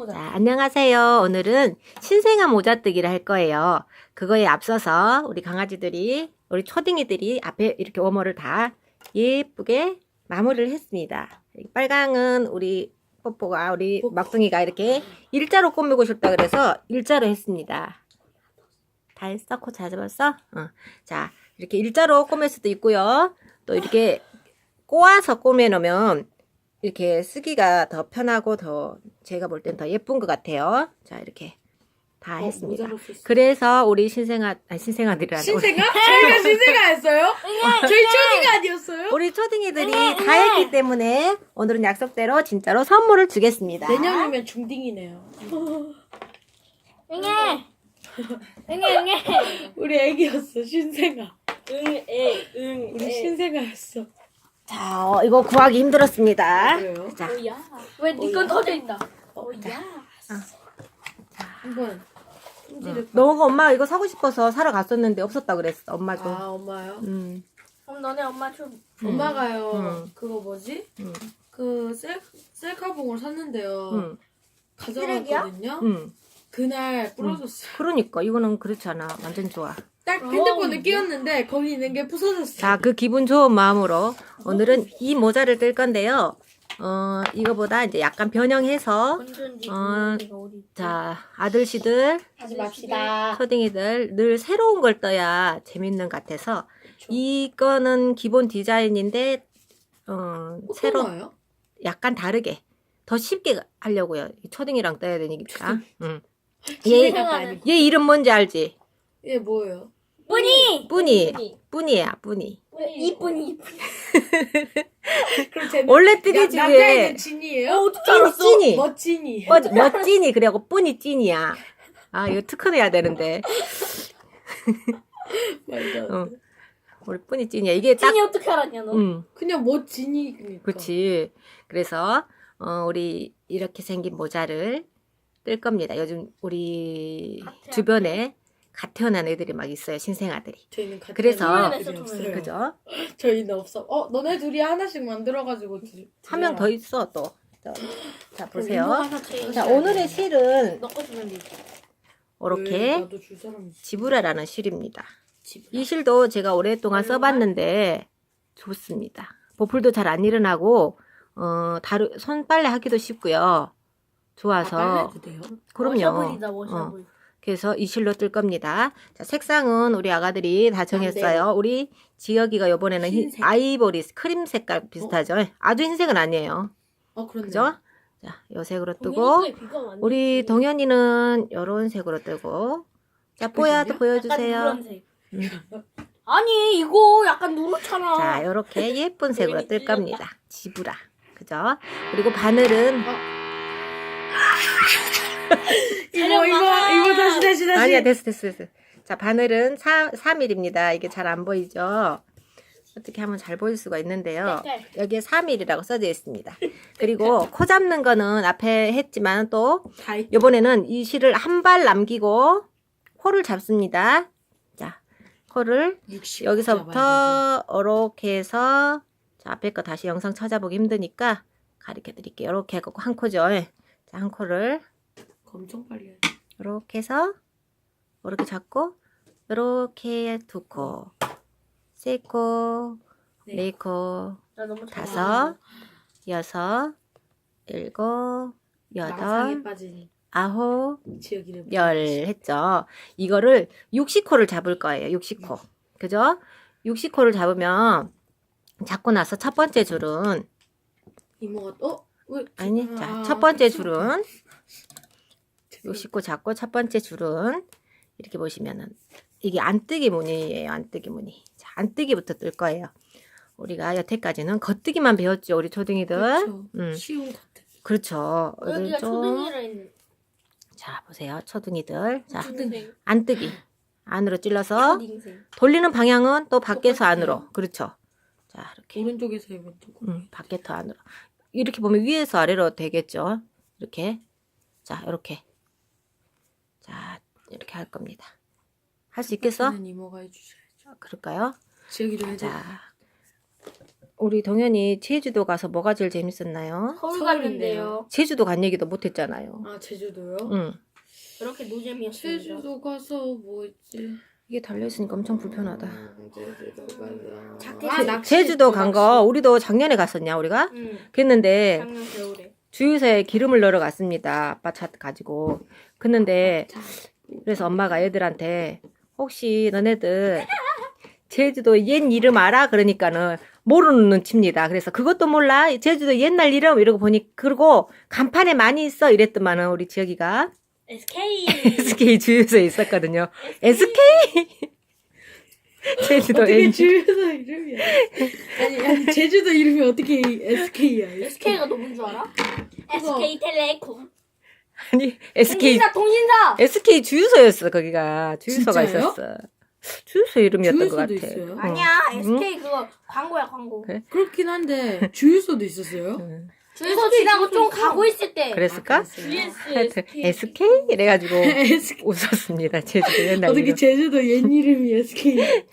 자, 안녕하세요. 오늘은 신생아 모자뜨기를 할 거예요. 그거에 앞서서 우리 강아지들이, 우리 초딩이들이 앞에 이렇게 워머를 다 예쁘게 마무리를 했습니다. 이 빨강은 우리 뽀뽀가, 우리 막둥이가 이렇게 일자로 꾸미고 싶다 그래서 일자로 했습니다. 코잘 잡았어? 어. 자, 이렇게 일자로 꾸밀 수도 있고요. 또 이렇게 꼬아서 꾸며놓으면 이렇게 쓰기가 더 편하고 더 제가 볼 땐 더 예쁜 것 같아요. 자 이렇게 다 했습니다. 그래서 우리 신생아 아니 신생아들이라 신생아? 저희가 신생아 했어요? 저희 초딩 아니었어요? 우리 초딩이들이 다 했기 때문에 오늘은 약속대로 진짜로 선물을 주겠습니다. 내년이면 중딩이네요. 응애 응애 응애 우리 애기였어, 신생아. 응애 응 우리 신생아였어. 자 어, 이거 구하기 힘들었습니다. 그래요? 자 오야 왜 니건 터져 있다 오야 한번 손질을. 너가 엄마 이거 사고 싶어서 사러 갔었는데 없었다 그랬어 엄마도. 아, 엄마요? 음, 그럼 너네 엄마 좀 엄마가요, 음. 그거 뭐지? 음, 그 셀, 셀카봉을 샀는데요. 음, 가져갔거든요. 음. 그날 부러졌어요. 그러니까 이거는 그렇잖아. 완전 좋아. 딱 핸드폰을 끼웠는데 거기 있는 게 부서졌어요. 자, 그 기분 좋은 마음으로 오늘은 이 모자를 뜰 건데요. 어, 이거보다 이제 약간 변형해서 어? 자, 아들씨들, 하지 맙시다 초딩이들 늘 새로운 걸 떠야 재밌는 것 같아서 이거는 기본 디자인인데 어, 새로 새로워요? 약간 다르게 더 쉽게 하려고요. 이 초딩이랑 떠야 되니까. 응. 얘, 신생아는 얘 이름 뭔지 알지? 얘 뭐예요? 뿌니 뿌니. 뿌니야, 뿌니. 이쁜이 이쁜 그럼 쟤는 원래 뜨개집에 남자애는 진이에요? 어떻게 찐, 알았어 찐이. 멋진이. 뭐, 멋진이 그래갖고 뿌니 찐이야. 아 이거 특허내야 되는데 말도 안 돼. 어. 우리 뿌니 찐이야. 이게 딱 찐이 어떻게 알았냐 너 음, 그냥 멋진이니까. 그렇지. 그래서 어, 우리 이렇게 생긴 모자를 뜰 겁니다. 요즘 우리 주변에 갓 태어난 애들이 막 있어요. 신생 아들이. 저희는 같은 그래서- 애들이 없어요. 그죠? 저희는 없어. 어, 너네 둘이 하나씩 만들어가지고 한 명 더 있어 또. 자, 자 보세요. 자 오늘의 실은 넣고 주면 되지 이렇게 나도 줄 사람 있어. 지브라라는 실입니다. 이 실도 제가 오랫동안 써봤는데 좋습니다. 보풀도 잘 안 일어나고 어 다루 손빨래 하기도 쉽고요. 좋아서 아, 빨래도 돼요? 그럼요. 워셔블이다 워셔블 그래서 이 실로 뜰 겁니다. 자, 색상은 우리 아가들이 다 정했어요. 우리 지혁이가 이번에는 흰- 흰색. 아이보리 크림 색깔 비슷하죠. 아주 흰색은 아니에요. 어, 그렇네. 그죠? 자, 요 색으로 뜨고 우리 동현이는 요런 색으로 뜨고 자, 뽀야도 보여주세요. 음. 아니 이거 약간 누렇잖아 자, 요렇게 예쁜 색으로 뜰 겁니다. 지브라. 그죠? 그리고 바늘은 이거, 이거, 이거 다시, 다시, 다시. 아니야, 됐어, 됐어, 됐어. 자, 바늘은 4, 3mm입니다. 이게 잘 안 보이죠? 어떻게 하면 잘 보일 수가 있는데요. 네, 여기에 3mm라고 써져 있습니다. 그리고 코 잡는 거는 앞에 했지만 또 이번에는 이 실을 한 발 남기고 코를 잡습니다. 자, 코를 60 잡아야 여기서부터 이렇게 해서 자, 앞에 거 다시 영상 찾아보기 힘드니까 가르쳐 드릴게요. 이렇게 해갖고 한 코죠. 예. 자, 한 코를 돼. 엄청 빨리 해. 이렇게 해서 이렇게 잡고 이렇게 두 코, 세 코, 네. 네 코, 나 너무 잘 다섯, 여섯, 일곱, 망상에 여덟, 빠진 아홉, 열 했죠. 이거를 60코를 잡을 거예요. 60코. 그죠? 60코를 잡으면 잡고 나서 첫 번째 줄은 이모가 어? 왜? 아니, 아, 자, 첫 번째 그쵸. 줄은 60코 잡고 첫 번째 줄은 이렇게 보시면은 이게 안뜨기 무늬예요. 안뜨기 무늬. 자, 안뜨기부터 뜰 거예요. 우리가 여태까지는 겉뜨기만 배웠죠. 우리 초등이들. 그쵸. 음. 쉬운 것 같아. 그렇죠. 여기가 오늘 좀 초등이라 있는 자, 보세요. 초등이들. 자, 초등생 안뜨기. 안으로 찔러서 초딩생 돌리는 방향은 또 밖에서. 안으로. 그렇죠. 자, 이렇게. 오른쪽에서 또 음, 밖에서 안으로. 이렇게 보면 위에서 아래로 되겠죠. 이렇게. 자, 이렇게. 자, 이렇게 할 겁니다. 할 수 있겠어? 는 이모가 해주셔야죠. 그럴까요? 지역이도 해줘. 자, 우리 동현이 제주도 가서 뭐가 제일 재밌었나요? 서울. 갔는데요. 제주도 간 얘기도 못 했잖아요. 아 제주도요? 응. 그렇게 노잼이었습니다. 제주도 가서 뭐 있지? 이게 달려있으니까 엄청 불편하다. 제주도 가서 아, 낚시 제주도 또 간. 거 우리도 작년에 갔었냐 우리가? 응. 그랬는데 작년 겨울에. 주유소에 기름을 넣으러 갔습니다. 아빠 차 가지고. 그랬는데 그래서 엄마가 애들한테 혹시 너네들 제주도 옛 이름 알아? 그러니까는 모르는 눈치입니다. 그래서 그것도 몰라? 제주도 옛날 이름? 이러고 보니 그러고 간판에 많이 있어 이랬더만은 우리 지혁이가 SK. SK 주유소에 있었거든요. SK 제주도 어떻게 NG. 주유소 이름이야? 아니 아니 제주도 이름이 어떻게 SK야? SK가 누군 줄 알아? SK 텔레콤. 아니 SK 통신사 통신사. SK 주유소였어 거기가 주유소가 진짜요? 있었어. 주유소 이름이었던 것 주유소도 같아. 있어요? 어. 아니야 응? SK 그거 광고야 광고. 그래? 그렇긴 한데 주유소도 있었어요? 응. 주유소 지나고 좀 가고 있을 때. 그랬을까? 아, 그랬어요? GS 하여튼 SK 이래가지고 SK 웃었습니다. 제주도 옛날 어떻게 이름. 제주도 옛 이름이 SK?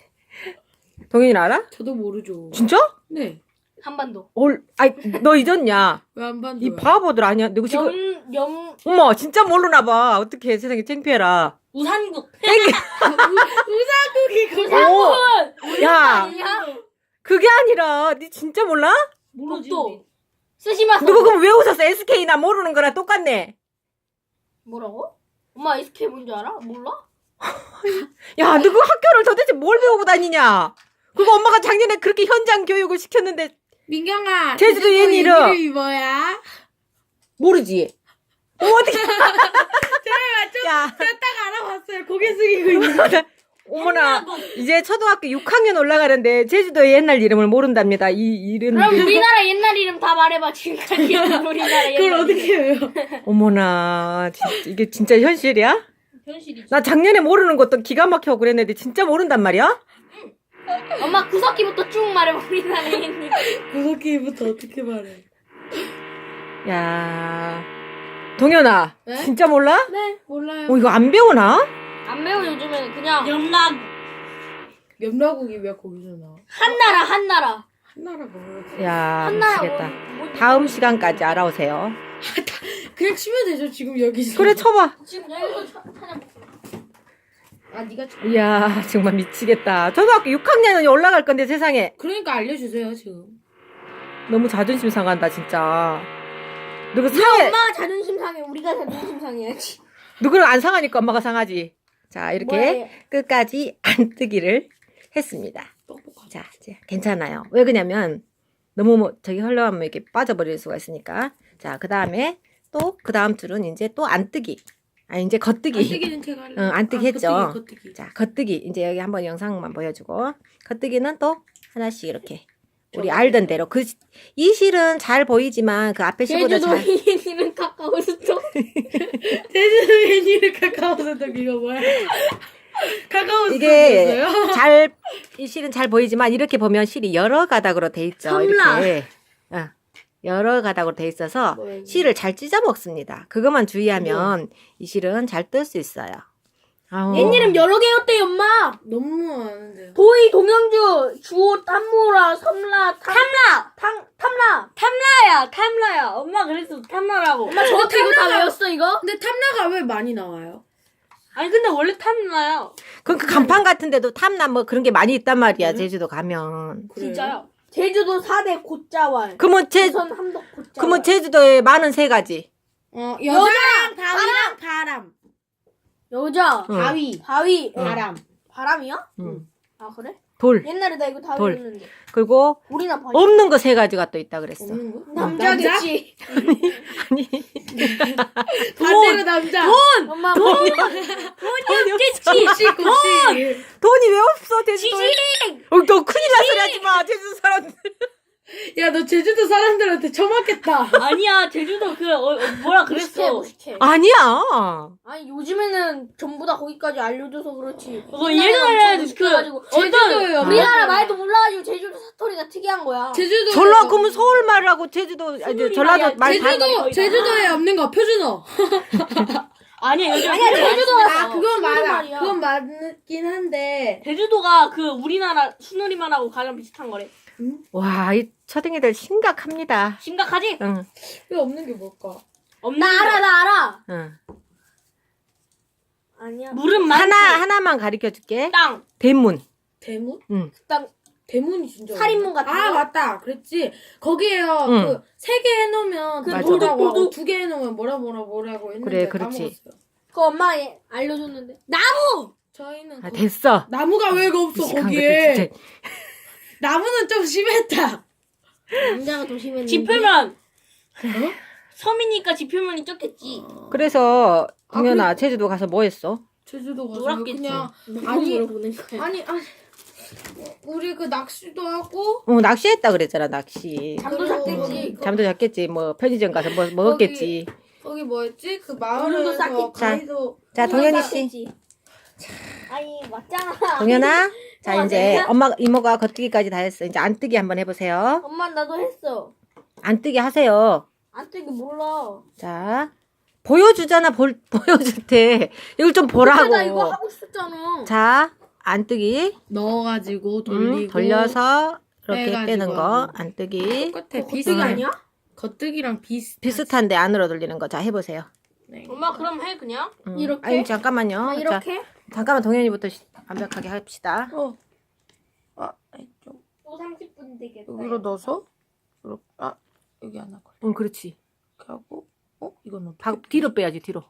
동현이 알아? 저도 모르죠. 진짜? 네. 한반도. 올, 아이 너 잊었냐? 왜안 반도? 이 바보들 아니야? 누구 지금? 염, 염, 어머 진짜 모르나 봐. 어떻게 세상에 창피해라. 우산국. 우사국이 오, 야 아니야? 그게 아니라 니 진짜 몰라? 복도. 쓰시마서. 누구 그럼 왜 웃었어? SK 나 모르는 거랑 똑같네. 뭐라고? 엄마 SK 뭔지 알아? 몰라? 야 누구 학교를 도대체 뭘 배우고 다니냐? 그거 엄마가 작년에 그렇게 현장 교육을 시켰는데 민경아. 제주도 옛 이름. 이름이 뭐야? 모르지. 어, 어떻게? 야, 딱 알아봤어요. 고개 숙이고 있는 거. 어머나 이제 초등학교 6학년 올라가는데 제주도의 옛날 이름을 모른답니다. 이 이름. 그럼 우리나라 옛날 이름 다 말해봐 지금까지 우리나라 옛날 그걸 어떻게 해요? 어머나 진짜, 이게 진짜 현실이야? 현실이지 나 작년에 모르는 것도 기가 막혀 그랬는데 진짜 모른단 말이야? 엄마 구석기부터 쭉 우리나라 옛날 이름 구석기부터 어떻게 말해? 야, 동현아, 네? 진짜 몰라? 네, 몰라요. 어 이거 안 배우나? 안 배워 요즘에는 그냥 염락 염라국이 왜 거기서 나와? 한나라 한나라 한나라 뭐야? 야, 한나라 미치겠다. 뭐, 뭐, 다음 시간까지 알아오세요. 그냥 치면 되죠. 지금 여기서. 그래 쳐봐. 지금 여기서 차- 찾아볼게 아, 네가 쳐. 이야 정말 미치겠다. 초등학교 6학년이 올라갈 건데 세상에 그러니까 알려주세요 지금. 너무 자존심 상한다 진짜. 누구 상해 엄마가 자존심 상해 우리가 자존심 상해야지 누구를 안 상하니까 엄마가 상하지. 자 이렇게 뭐예요? 끝까지 안 뜨기를 했습니다. 자 이제 괜찮아요. 왜 그냐면 너무 뭐 저기 흘러가면 이렇게 빠져버릴 수가 있으니까. 자 그 다음에 또 그 다음 줄은 이제 또 안 뜨기. 아 이제 겉뜨기. 안뜨기는 제가 할래요. 응, 안 뜨기 했죠. 겉뜨기, 겉뜨기. 자, 겉뜨기. 이제 여기 한번 영상만 보여주고. 겉뜨기는 또 하나씩 이렇게. 우리 알던 대로. 그, 이 실은 잘 보이지만 그 앞에 실보다 제주도 잘. 이름 카카오스토 제주도 애니를 카카오서 이거 뭐야? 카카오스 이게 잘, 이 실은 잘 보이지만 이렇게 보면 실이 여러 가닥으로 돼 있죠. 삼라. 이렇게. 어, 여러 가닥으로 돼 있어서 뭐야, 이게? 실을 잘 찢어 먹습니다. 그것만 주의하면 이 실은 잘 뜰 수 있어요. 아우. 옛 이름 여러 개였대 엄마 너무 아는데요. 도희 동영주 주호 탐무라 섬라 탐라 탐 탐라 탐라야 탐라야 엄마 그랬어 탐라라고 엄마 저한테 이거 다 외웠어 이거? 근데 탐나가 왜 많이 나와요? 아니 근데 원래 탐라야 그, 그 간판 같은 데도 탐나 뭐 그런 게 많이 있단 말이야. 제주도 가면. 그래요? 진짜요? 제주도 4대 고자왈 그러면 제, 조선 함덕 고자왈 그러면 제주도에 많은 세 가지. 어 여자랑 바위랑 바람. 여자 응. 바위. 바위 응. 바람. 바람이야? 응. 아 그래? 돌. 옛날에 나 이거 다 돌. 외웠는데 그리고 우리나 없는 거 세 가지가 또 있다 그랬어. 없는 거? 남자겠지 아니, 반대로 남자. 엄마 돈 돈이 없겠지 곱씨. 돈이 왜 없어, 제주도에? 지식 어, 너 큰일 날 소리 하지 마, 제주도 사람들. 야 너 제주도 사람들한테 처맞겠다. 아니야 제주도 그 어, 뭐라 그랬어 무식해 아니야. 아니 요즘에는 전부 다 거기까지 알려줘서 그렇지 어, 옛날에는 예전에 엄청 그 무식해가지고. 우리나라 말도 몰라가지고 제주도 사투리가 특이한 거야 제주도. 전라, 그러면 서울 말하고 제주도, 아니, 전라도. 말 다. 제주도 제주도에 없는 거 표준어. 아니야 요즘 아니야 제주도가 아 그건 맞아. 말이야. 그건 맞긴 한데. 제주도가 그 우리나라 순우리만하고 가장 비슷한 거래. 와, 이 초딩이들 심각합니다. 심각하지? 응, 왜 없는 게 뭘까? 없는 나 알아 나 알아. 응. 아니야. 물은 하나, 하나만 가르쳐 줄게. 땅. 대문. 대문? 응. 땅. 대문이 진짜. 살인문 같은 아 거? 맞다. 그랬지. 거기에요. 응. 그 세 개 해놓으면 그 맞아. 뭐라고 하고 도둑. 두 개 해놓으면 뭐라 뭐라 뭐라고 했는데 그래, 그렇지. 까먹었어요. 그 엄마 알려줬는데. 나무. 저희는 아, 그- 됐어. 나무가 왜 없어 거기에? 진짜. 나무는 좀 심했다. 남자가 더 심했는데. 지표면 섬이니까 지표면이 적겠지. 그래서 동현아 제주도 가서 뭐 했어? 제주도 가서 놀았겠지. 그냥 아니. 아니 보낸 거야. 아니 아니 우리 그 낚시도 하고 어 낚시했다 그랬잖아 낚시. 잠도 그리고 잤겠지. 거기- 잠도 잤겠지. 뭐 편의점 가서 뭐 먹었겠지. 거기 뭐였지? 그 물도 마을에서 쌌겠지. 가이도 자 동현이 씨, 아니 맞잖아. 동현아. 자 어, 이제 내가? 엄마 이모가 겉뜨기까지 다 했어. 이제 안뜨기 한번 해보세요. 엄마 나도 했어. 안뜨기 하세요. 안 뜨기 몰라. 자 보여주잖아. 볼 보여줄 때 이걸 좀 보라고. 나 이거 하고 싶었잖아. 자 안뜨기. 넣어가지고 음, 돌려서 이렇게 빼가지고 빼는 거 하고. 안뜨기. 똑같아 겉뜨기 비슷 아니야? 겉뜨기랑 비슷 비슷한데 안으로 돌리는 거. 자 해보세요. 네. 엄마 그럼 해 그냥. 음. 이렇게? 아니 잠깐만요. 아, 자, 이렇게? 잠깐만 동현이부터 시- 완벽하게 합시다. 어. 아, 좀 또 30분 되겠다. 여기로 넣어서 이렇게 아 여기 하나 걸려. 응 그렇지. 이렇게 하고 어 이건 어떻게? 바, 뒤로 빼야지 뒤로.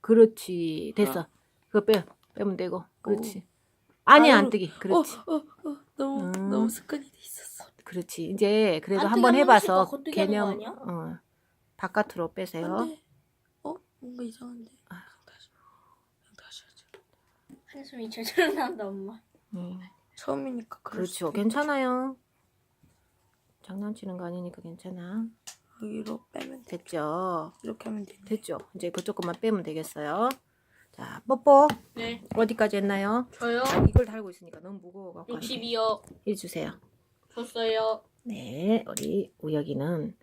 그렇지 됐어. 그거 빼 빼면 되고. 그렇지. 아니 아유. 안 뜨기. 그렇지. 어, 어, 어, 너무 음. 너무 습관이 돼 있었어. 그렇지. 이제 그래도 안 한번 해봐서 번씩 더 겉뜨기 하는 거 개념 아니야? 어, 바깥으로 빼세요. 안 돼. 어 뭔가 이상한데. 아. 한숨이 절절 난다 엄마. 음, 처음이니까 그럴 그렇죠. 수도 괜찮아요. 장난치는 거 아니니까 괜찮아. 있- 여기로 빼면 돼. 됐죠. 이렇게 하면 돼. 됐죠. 이제 그쪽 것만 빼면 되겠어요. 자 뽀뽀 네. 어디까지 했나요? 저요. 이걸 달고 있으니까 너무 무거워갖고 안 돼. 62요. 해주세요. 줬어요. 네, 우리 우혁이는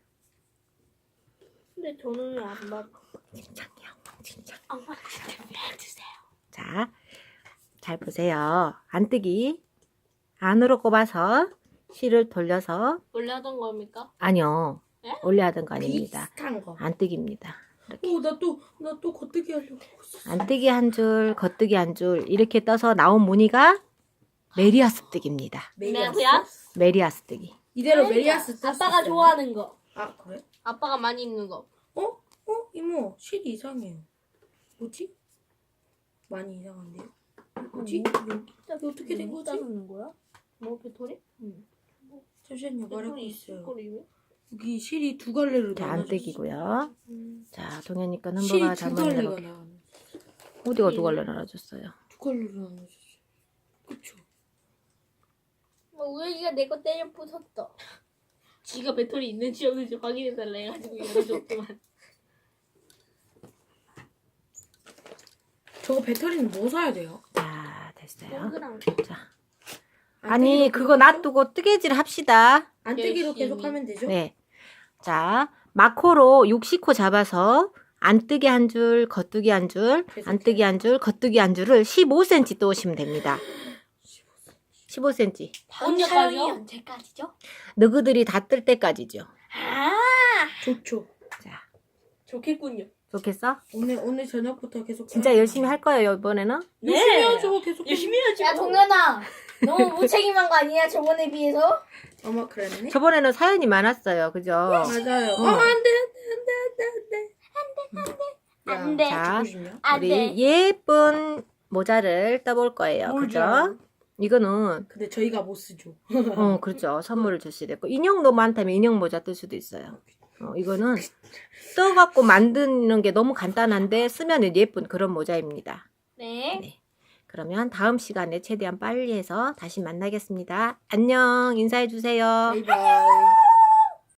근데 저는 왜안 받아? 진창이야, 진창. 엄마 진짜 해주세요. 자, 잘 보세요. 안뜨기 안으로 꼽아서 실을 돌려서 원래 하던 겁니까? 아니요, 에? 원래 하던 거 아닙니다. 비슷한 거. 안뜨기입니다. 오 나 또 나 또 겉뜨기 하려고 하고 있었어. 안뜨기 한 줄, 겉뜨기 한 줄 이렇게 떠서 나온 무늬가 메리아스 뜨기입니다. 메리아스? 메리아스 뜨기. 이대로 메리아스 떴어. 아빠가 좋아하는 거. 아 그래? 아빠가 많이 입는 거. 어? 어? 이모 실이 이상해요. 뭐지? 많이 이상한데요? 뭐지? 여기 어떻게 된 거지? 자르는 거야? 뭐 배터리? 잠시만요 말하고 있어요. 거리면? 여기 실이 두 갈래로 자, 나눠졌어. 안뜨기고요. 자, 동현이 거 실이 넘버가 두 잘못 갈래가 내려가. 나눠. 어디가 두 갈래 나눠줬어요? 두 갈래로 나눠졌어. 그쵸? 뭐 우혁이가 내 거 때려 부쉈다. 지가 배터리 있는지 없는지 확인해달라 해가지고 열어줬더만. 저거 배터리는 뭐 사야 돼요? 자, 됐어요. 동그랑. 자. 아니, 그거 놔두고 뜨개질 합시다. 안 뜨기로 열심히. 계속 하면 되죠? 네. 자, 마코로 60호 잡아서 안 뜨기 한 줄, 겉뜨기 한 줄, 안 뜨기 한 줄, 겉뜨기 한 줄을 15cm 떠오시면 됩니다. 15cm. 언제까지요? 언제까지죠? 너그들이 다 뜰 때까지죠. 아. 좋죠. 자, 좋겠군요. 좋겠어? 오늘 오늘 저녁부터 계속 진짜 열심히 할 거예요, 이번에는? 열심히 네. 하죠. 계속 열심히 해야지. 야 동현아. 너무 무책임한 거 아니야 저번에 비해서? 어머 그랬네. 저번에는 사연이 많았어요, 그죠? 맞아요. 어. 어, 안돼 안돼 안돼 안돼 안 돼. 자, 안 우리 돼. 예쁜 모자를 떠볼 거예요, 그죠? 이거는 근데 저희가 못 쓰죠. 어, 그렇죠. 선물을 줄 수도 있고. 인형도 많다면 인형 모자 뜰 수도 있어요. 어, 이거는 떠갖고 만드는 게 너무 간단한데 쓰면 예쁜 그런 모자입니다. 네. 네. 그러면 다음 시간에 최대한 빨리 해서 다시 만나겠습니다. 안녕, 인사해 주세요. 바이바이.